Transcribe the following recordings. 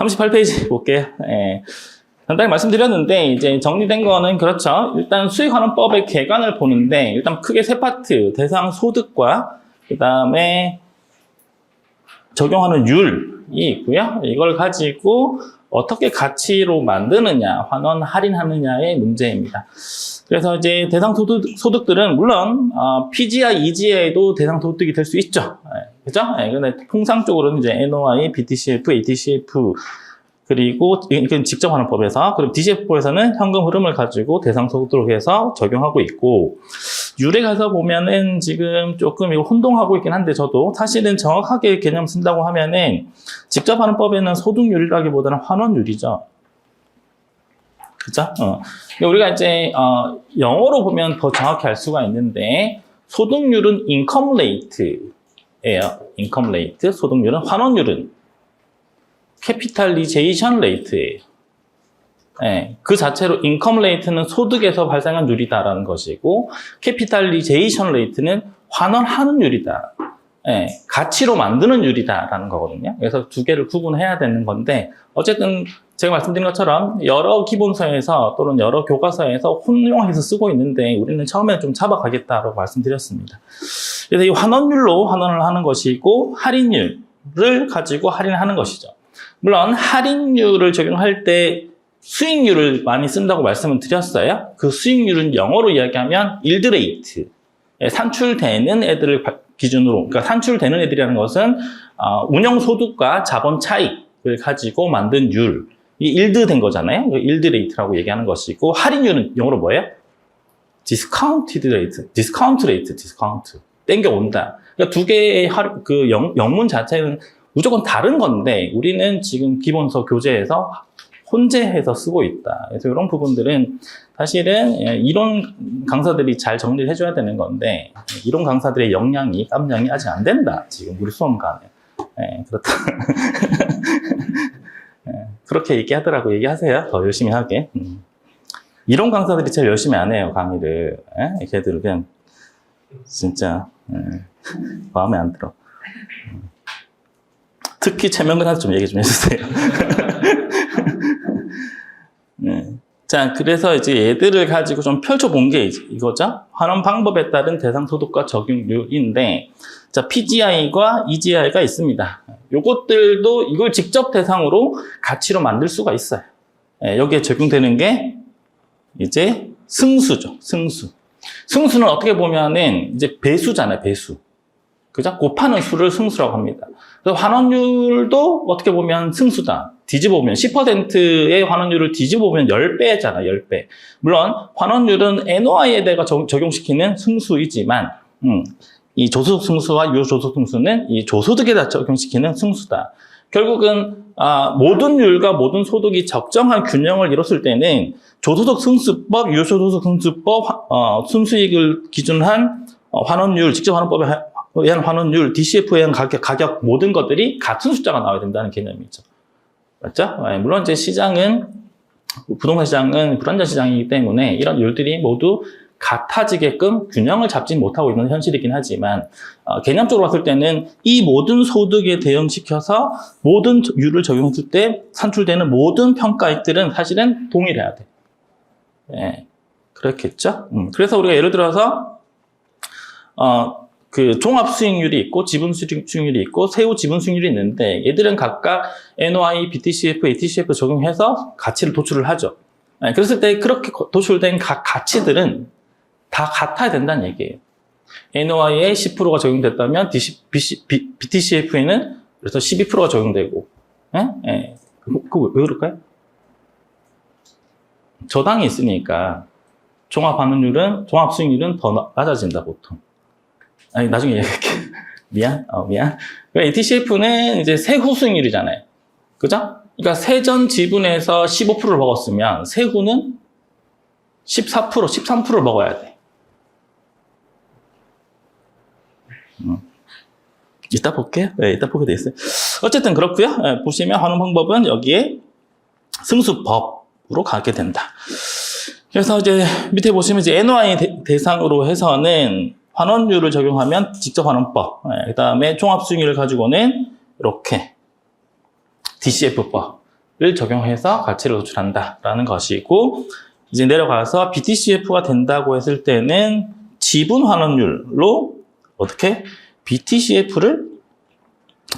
38페이지 볼게요. 예. 간단히 말씀드렸는데 이제 정리된 거는 그렇죠. 일단 수익환원법의 개관을 보는데 일단 크게 세 파트 대상 소득과 그 다음에 적용하는 율이 있고요. 이걸 가지고 어떻게 가치로 만드느냐, 환원 할인하느냐의 문제입니다. 그래서 이제 대상 소득, 소득들은 물론 어, PGI, EGI도 대상 소득이 될 수 있죠. 예, 그죠? 예, 근데 통상적으로는 이제 NOI, BTCF, ATCF 그리고 직접 하는 법에서 그리고 DCF법에서는 현금 흐름을 가지고 대상 소득으로 해서 적용하고 있고 율에 가서 보면은 지금 조금 이거 혼동하고 있긴 한데 저도 사실은 정확하게 개념 쓴다고 하면은 직접 하는 법에는 소득률이라기보다는 환원율이죠. 그죠? 어. 우리가 이제 어, 영어로 보면 더 정확히 알 수가 있는데 소득률은 인컴 레이트예요. 인컴 레이트. 소득률은 환원율은 캐피탈리제이션 레이트예요. 예, 그 자체로 인컴 레이트는 소득에서 발생한 율이다라는 것이고 캐피탈리제이션 레이트는 환원하는 율이다. 예, 가치로 만드는 율이다라는 거거든요. 그래서 두 개를 구분해야 되는 건데 어쨌든 제가 말씀드린 것처럼 여러 기본서에서 또는 여러 교과서에서 혼용해서 쓰고 있는데 우리는 처음에 좀 잡아가겠다라고 말씀드렸습니다. 그래서 이 환원율로 환원을 하는 것이고 할인율을 가지고 할인하는 것이죠. 물론 할인율을 적용할 때 수익률을 많이 쓴다고 말씀을 드렸어요. 그 수익률은 영어로 이야기하면 일드 레이트. 산출되는 애들을 바- 기준으로, 그러니까 산출되는 애들이라는 것은 어, 운영 소득과 자본 차익을 가지고 만든 율. 이 일드 된 거잖아요. 일드 레이트라고 얘기하는 것이고 할인율은 영어로 뭐예요? 디스카운티드 레이트, 디스카운트 레이트, 디스카운트. 땡겨 온다. 그러니까 두 개의 할- 그 영, 영문 자체는 무조건 다른 건데 우리는 지금 기본서 교재에서 혼재해서 쓰고 있다. 그래서 이런 부분들은 사실은 예, 이론 강사들이 잘 정리를 해줘야 되는 건데 이론 강사들의 역량이 깜냥이 아직 안 된다. 지금 우리 수험관에 예, 그렇다. 예, 그렇게 얘기하더라고 얘기하세요. 더 열심히 하게. 음. 이론 강사들이 제일 열심히 안 해요 강의를. 예? 걔들은 그냥 진짜 예, 마음에 안 들어. 음. 특히 최명근한테 좀 얘기 좀 해주세요. 네. 자, 그래서 이제 얘들을 가지고 좀 펼쳐본 게 이거죠. 환원 방법에 따른 대상 소득과 적용률인데, 자, PGI과 EGI가 있습니다. 요것들도 이걸 직접 대상으로 가치로 만들 수가 있어요. 예, 여기에 적용되는 게 이제 승수죠. 승수. 승수는 어떻게 보면은 이제 배수잖아요. 배수. 그죠? 곱하는 수를 승수라고 합니다. 그래서 환원율도 어떻게 보면 승수다. 뒤집어 보면 10%의 환원율을 뒤집어 보면 10배잖아, 10배. 물론 환원율은 NOI에 적- 적용시키는 승수이지만 음, 이 조소득 승수와 유조소득 승수는 이 조소득에다 적용시키는 승수다. 결국은 아, 모든 율과 모든 소득이 적정한 균형을 이뤘을 때는 조소득 승수법, 유조소득 승수법, 화- 어, 순수익을 기준으로 한 어, 환원율, 직접 환원법에 하- 의한 환원율, DCF에 의한 가격, 가격 모든 것들이 같은 숫자가 나와야 된다는 개념이죠. 맞죠? 예, 물론 이제 시장은 부동산 시장은 불안전 시장이기 때문에 이런 율들이 모두 같아지게끔 균형을 잡지 못하고 있는 현실이긴 하지만 어, 개념적으로 봤을 때는 이 모든 소득에 대응시켜서 모든 율을 적용했을 때 산출되는 모든 평가액들은 사실은 동일해야 돼. 예, 그렇겠죠? 음, 그래서 우리가 예를 들어서 어, 그 종합 수익률이 있고 지분 수익- 수익률이 있고 세후 지분 수익률이 있는데 얘들은 각각 NOI, BTCF, ATCF 적용해서 가치를 도출을 하죠. 네, 그랬을 때 그렇게 거- 도출된 각 가치들은 다 같아야 된다는 얘기예요. NOI에 10%가 적용됐다면 BTCF에는 그래서 12%가 적용되고, 예? 예. 그, 그왜 그럴까요? 저당이 있으니까 종합환원율은 종합 수익률은 더 나- 낮아진다 보통. 아니, 나중에 얘기할게. 미안, 어, 미안. ATCF는 이제 세후 수익률이잖아요. 그죠? 그러니까 세전 지분에서 15%를 먹었으면 세후는 14%, 13%를 먹어야 돼. 음. 이따 볼게요. 네, 이따 보게 돼 있어요. 어쨌든 그렇고요. 예, 보시면 환원 방법은 여기에 승수법으로 가게 된다. 그래서 이제 밑에 보시면 이제 NOI 대- 대상으로 해서는 환원율을 적용하면 직접 환원법, 그 다음에 종합 수익률을 가지고는 이렇게 DCF법, 적용해서 가치를 도출한다라는 것이고 이제 내려가서 BTCF가 된다고 했을 때는 지분 환원율로 어떻게 BTCF를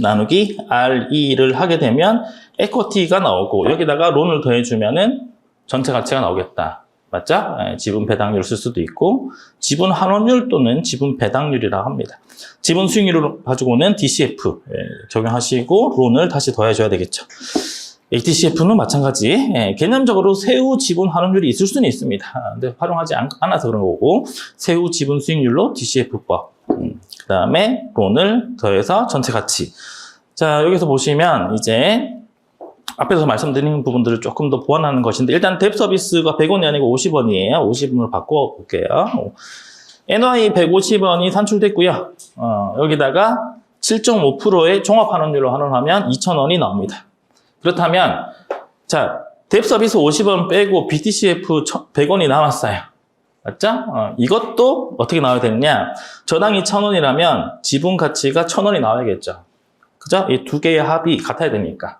나누기 RE를 하게 되면 에코티가 나오고 여기다가 론을 더해주면은 전체 가치가 나오겠다. 맞죠? 예, 지분 배당률 쓸 수도 있고 지분 환원율 또는 지분 배당률이라고 합니다. 지분 수익률을 가지고는 DCF 예, 적용하시고 론을 다시 더해줘야 되겠죠. ATCF는 마찬가지 예, 개념적으로 세후 지분 환원율이 있을 수는 있습니다. 근데 활용하지 않, 않아서 그런 거고 세후 지분 수익률로 DCF법 음, 그 다음에 론을 더해서 전체 가치 자 여기서 보시면 이제 앞에서 말씀드린 부분들을 조금 더 보완하는 것인데 일단 뎁 서비스가 100원이 아니고 50원이에요. 50원을 바꿔 볼게요. NY 150원이 산출됐고요. 어, 여기다가 7.5%의 종합환원율로 환원하면 2,000원이 나옵니다. 그렇다면 자, 뎁 서비스 50원 빼고 BTCF 100원이 남았어요. 맞죠? 어, 이것도 어떻게 나와야 되느냐? 저당이 1,000원이라면 지분 가치가 1,000원이 나와야겠죠. 그죠? 이 두 개의 합이 같아야 되니까.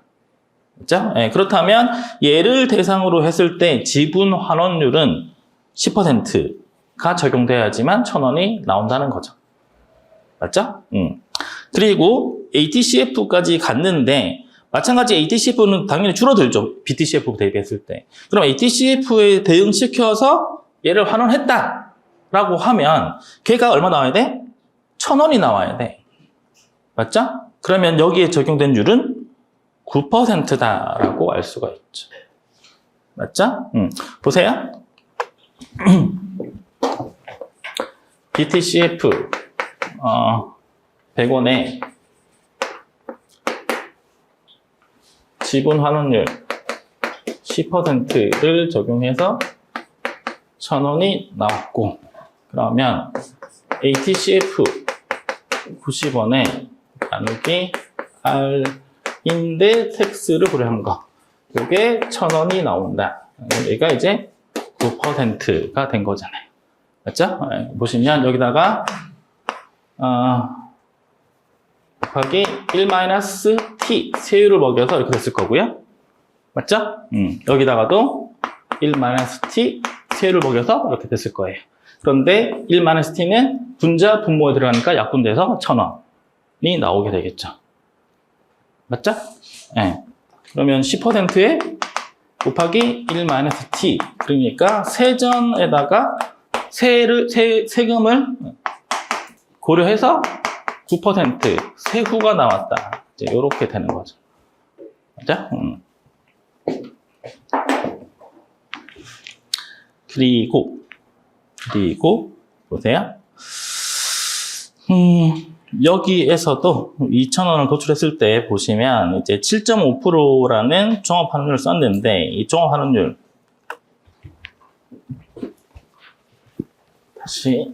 그죠? 예, 그렇다면 얘를 대상으로 했을 때 지분 환원율은 10%가 적용돼야지만 1,000원이 나온다는 거죠. 맞죠? 음. 그리고 ATCF까지 갔는데 마찬가지 ATCF는 당연히 줄어들죠. BTCF 대비했을 때. 그럼 ATCF에 대응시켜서 얘를 환원했다 라고 하면 걔가 얼마 나와야 돼? 1,000원이 나와야 돼. 맞죠? 그러면 여기에 적용된 율은 9%다 라고 알 수가 있죠. 맞죠? 음. 보세요. BTCF 어, 100원에 지분 환원율 10%를 적용해서 1000원이 나왔고 그러면 ATCF 90원에 나누기 R 인데 텍스를 고려한 거. 이게 1,000원이 나온다. 얘가 이제 9%가 된 거잖아요. 맞죠? 예, 보시면 여기다가 어, 곱하기 1-t 세율을 먹여서 이렇게 됐을 거고요. 맞죠? 음, 여기다가도 1-t 세율을 먹여서 이렇게 됐을 거예요. 그런데 1-t는 분자 분모에 들어가니까 약분돼서 1,000원이 나오게 되겠죠. 맞죠? 예. 그러면 10%에 곱하기 1-t. 그러니까 세전에다가 세를, 세, 세금을 고려해서 9% 세후가 나왔다. 이제 이렇게 되는 거죠. 맞죠? 음. 그리고, 그리고, 보세요. 음, 여기에서도 2,000원을 도출했을 때 보시면 이제 7.5%라는 종합환원율을 썼는데 이 종합환원율 다시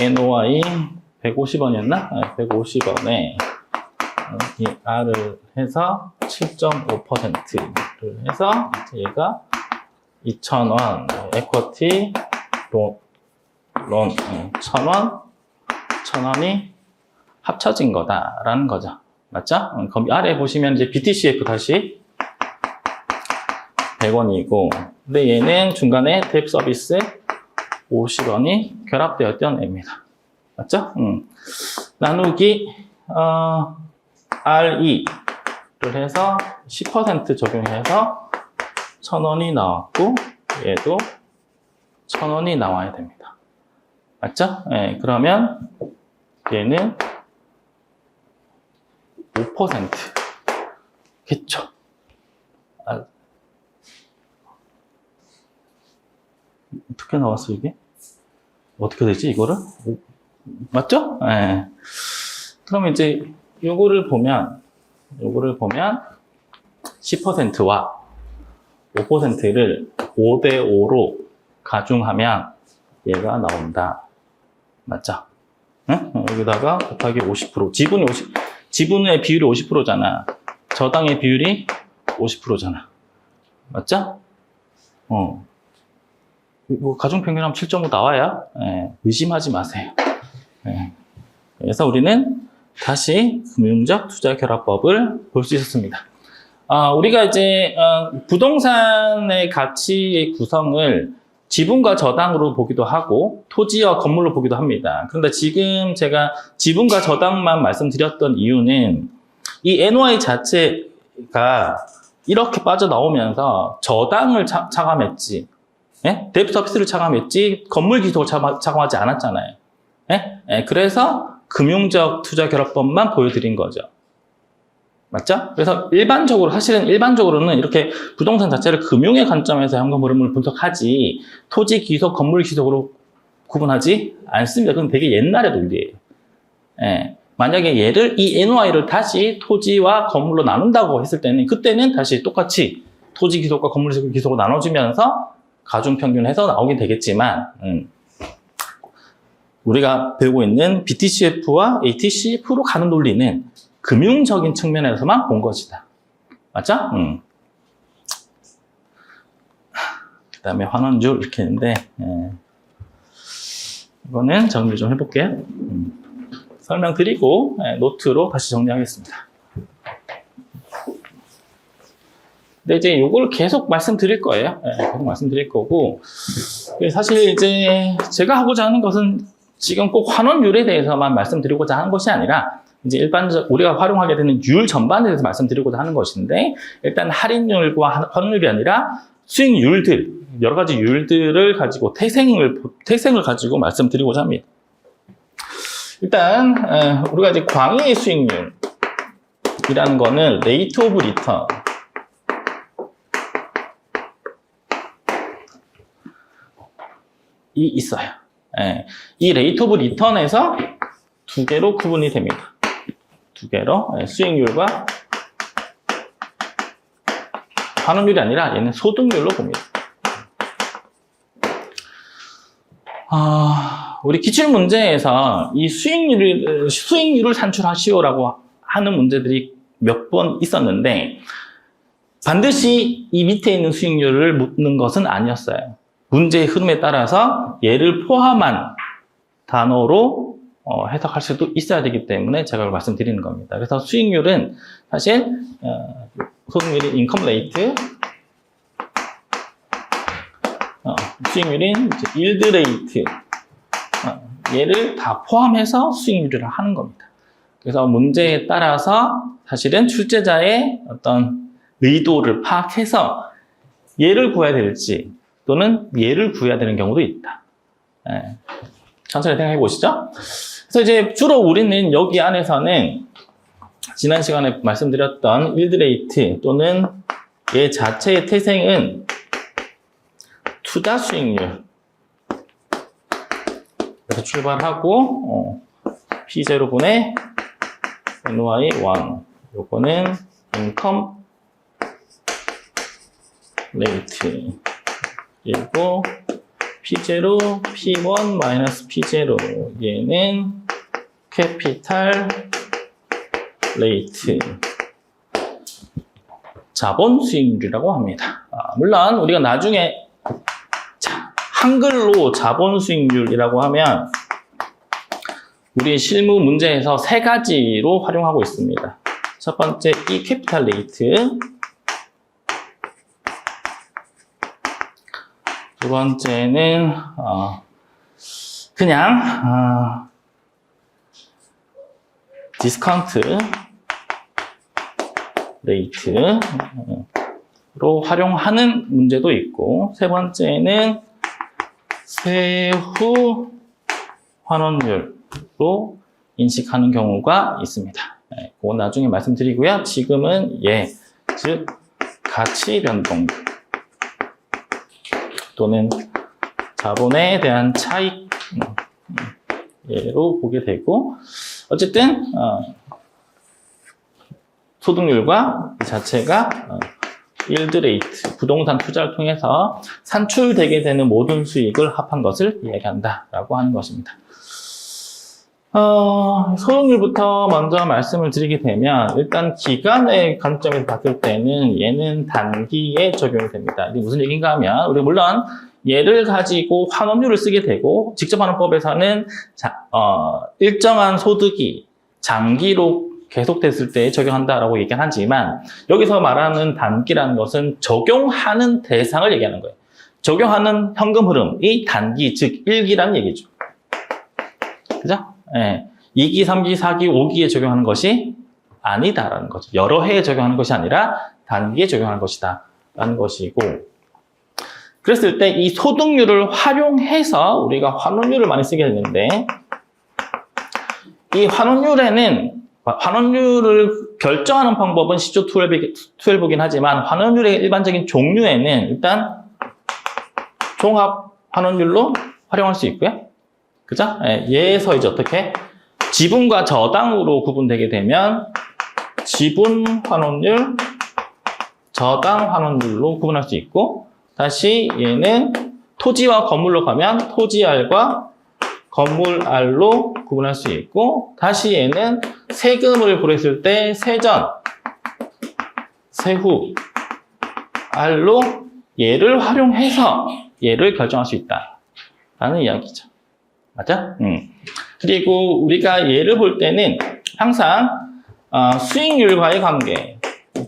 NOI 150원이었나? 150원에 이 R을 해서 7.5%를 해서 얘가 2,000원 에쿼티 론 론, 천 원, 천 원이 합쳐진 거다라는 거죠. 맞죠? 음, 그럼 아래 보시면 이제 BTCF 다시 100원이고, 근데 얘는 중간에 뎁 서비스 50원이 결합되었던 애입니다. 맞죠? 음. 나누기, 어, RE 를 해서 10% 적용해서 1000원이 나왔고, 얘도 1000원이 나와야 됩니다. 맞죠? 예, 그러면 얘는 5%겠죠. 아, 어떻게 나왔어, 이게? 어떻게 되지, 이거를? 오, 맞죠? 예. 그럼 이제 요거를 보면, 요거를 보면 10%와 5%를 5대 5로 가중하면 얘가 나온다. 맞죠? 응? 어, 여기다가 곱하기 50%. 지분이 50, 지분의 비율이 50%잖아. 저당의 비율이 50%잖아. 맞죠? 어. 뭐 가중 평균하면 7.5 나와야 예, 의심하지 마세요. 예. 그래서 우리는 다시 금융적 투자 결합법을 볼 수 있었습니다. 아, 우리가 이제 어, 부동산의 가치의 구성을 지분과 저당으로 보기도 하고 토지와 건물로 보기도 합니다. 그런데 지금 제가 지분과 저당만 말씀드렸던 이유는 이 NOI 자체가 이렇게 빠져나오면서 저당을 차, 차감했지, 예? 뎁 서비스를 차감했지, 건물 기속을 차감, 차감하지 않았잖아요. 예? 예, 그래서 금융적 투자 결합법만 보여드린 거죠. 맞죠? 그래서 일반적으로, 사실은 일반적으로는 이렇게 부동산 자체를 금융의 관점에서 현금 흐름을 분석하지, 토지 기속, 건물 기속으로 구분하지 않습니다. 그건 되게 옛날의 논리예요. 예. 만약에 얘를, 이 NOI를 다시 토지와 건물로 나눈다고 했을 때는, 그때는 다시 똑같이 토지 기속과 건물 기속으로 나눠주면서 가중 평균해서 나오긴 되겠지만, 음, 우리가 배우고 있는 BTCF와 ATCF로 가는 논리는 금융적인 측면에서만 본 것이다. 맞죠? 음. 그 다음에 환원줄 이렇게 있는데, 예. 이거는 정리 좀 해볼게요. 음. 설명드리고, 예, 노트로 다시 정리하겠습니다. 근데 이제 이걸 계속 말씀드릴 거예요. 예, 계속 말씀드릴 거고, 사실 이제 제가 하고자 하는 것은 지금 꼭 환원율에 대해서만 말씀드리고자 하는 것이 아니라 이제 일반적 우리가 활용하게 되는 율 전반에 대해서 말씀드리고자 하는 것인데 일단 할인율과 환율이 아니라 수익률들 여러 가지 율들을 가지고 태생을 태생을 가지고 말씀드리고자 합니다. 일단 어, 우리가 이제 광의 수익률이라는 거는 레이트 오브 리턴 이 있어요. 예, 이 레이트 오브 리턴에서 두 개로 구분이 됩니다. 두 개로 예, 수익률과 환원율이 아니라 얘는 소득률로 봅니다. 아, 우리 기출 문제에서 이 수익률을 수익률을 산출하시오라고 하는 문제들이 몇 번 있었는데 반드시 이 밑에 있는 수익률을 묻는 것은 아니었어요. 문제의 흐름에 따라서 얘를 포함한 단어로 어, 해석할 수도 있어야 되기 때문에 제가 말씀드리는 겁니다. 그래서 수익률은 사실 어, 소득률이 인컴 레이트, 어, 수익률인 일드 레이트 어, 얘를 다 포함해서 수익률을 하는 겁니다. 그래서 문제에 따라서 사실은 출제자의 어떤 의도를 파악해서 얘를 구해야 될지 또는 얘를 구해야 되는 경우도 있다. 예. 천천히 생각해 보시죠. 그래서 이제 주로 우리는 여기 안에서는 지난 시간에 말씀드렸던 일드레이트 또는 얘 자체의 태생은 투자 수익률. 그래서 출발하고 어, P0분의 NY1 요거는 인컴 그리고 P0, P1 마이너스 P0 얘는 캐피탈 레이트 자본 수익률이라고 합니다. 아, 물론 우리가 나중에 자, 한글로 자본 수익률이라고 하면 우리 실무 문제에서 세 가지로 활용하고 있습니다. 첫 번째 이 캐피탈 레이트 번째는 어, 그냥 어, 디스카운트 레이트로 활용하는 문제도 있고 세 번째는 세후 환원율로 인식하는 경우가 있습니다. 네, 그건 나중에 말씀드리고요. 지금은 예, 즉 가치 변동 또는 자본에 대한 차익 음, 예로 보게 되고 어쨌든 어, 소득률과 이 자체가 어, 일드 레이트, 부동산 투자를 통해서 산출되게 되는 모든 수익을 합한 것을 이야기한다라고 하는 것입니다. 어, 소득률부터 먼저 말씀을 드리게 되면 일단 기간의 관점에서 봤을 때는 얘는 단기에 적용이 됩니다. 이게 무슨 얘기인가 하면 우리 물론 얘를 가지고 환원율을 쓰게 되고 직접 환원법에서는 자, 어, 일정한 소득이 장기로 계속됐을 때 적용한다라고 얘기는 하지만 여기서 말하는 단기라는 것은 적용하는 대상을 얘기하는 거예요. 적용하는 현금 흐름이 단기, 즉 1기라는 얘기죠. 그죠? 예. 2기, 3기, 4기, 5기에 적용하는 것이 아니다라는 거죠. 여러 해에 적용하는 것이 아니라 단기에 적용하는 것이다. 라는 것이고. 그랬을 때 이 소득률을 활용해서 우리가 환원율을 많이 쓰게 되는데 이 환원율에는 환원율을 결정하는 방법은 시조 12이긴 하지만 환원율의 일반적인 종류에는 일단 종합 환원율로 활용할 수 있고요. 그죠? 예, 얘에서 이제 어떻게 지분과 저당으로 구분되게 되면 지분 환원율, 저당 환원율로 구분할 수 있고 다시 얘는 토지와 건물로 가면 토지알과 건물알로 구분할 수 있고 다시 얘는 세금을 고렸을 때 세전, 세후 알로 얘를 활용해서 얘를 결정할 수 있다 라는 이야기죠. 맞아? 음. 그리고 우리가 얘를 볼 때는 항상 어, 수익률과의 관계,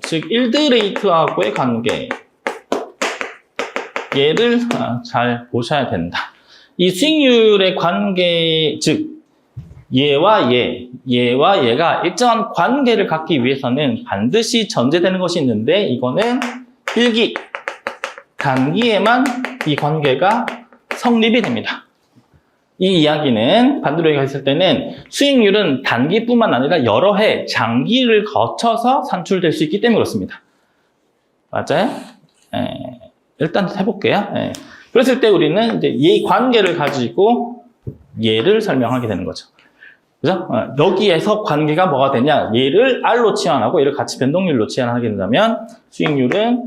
즉 일드 레이트하고의 관계 얘를 어, 잘 보셔야 된다. 이 수익률의 관계, 즉 얘와 얘, 얘와 얘가 일정한 관계를 갖기 위해서는 반드시 전제되는 것이 있는데 이거는 일기, 단기에만 이 관계가 성립이 됩니다. 이 이야기는 반대로 얘기했을 때는 수익률은 단기뿐만 아니라 여러 해, 장기를 거쳐서 산출될 수 있기 때문에 그렇습니다. 맞아요? 예, 일단 해볼게요. 예. 그랬을 때 우리는 이제 이 관계를 가지고 얘를 설명하게 되는 거죠. 그죠? 어, 여기에서 관계가 뭐가 되냐? 얘를 R로 치환하고 얘를 같이 변동률로 치환하게 된다면 수익률은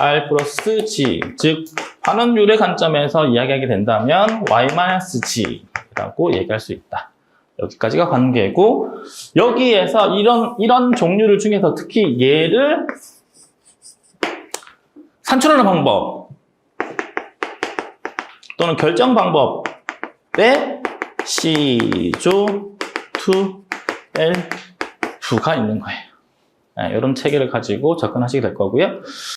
R 플러스 G, 즉 환원율의 관점에서 이야기하게 된다면 Y-G라고 얘기할 수 있다. 여기까지가 관계고 여기에서 이런 이런 종류를 중에서 특히 얘를 산출하는 방법 또는 결정 방법에 C조 2L 2가 있는 거예요. 네, 이런 체계를 가지고 접근하시게 될 거고요.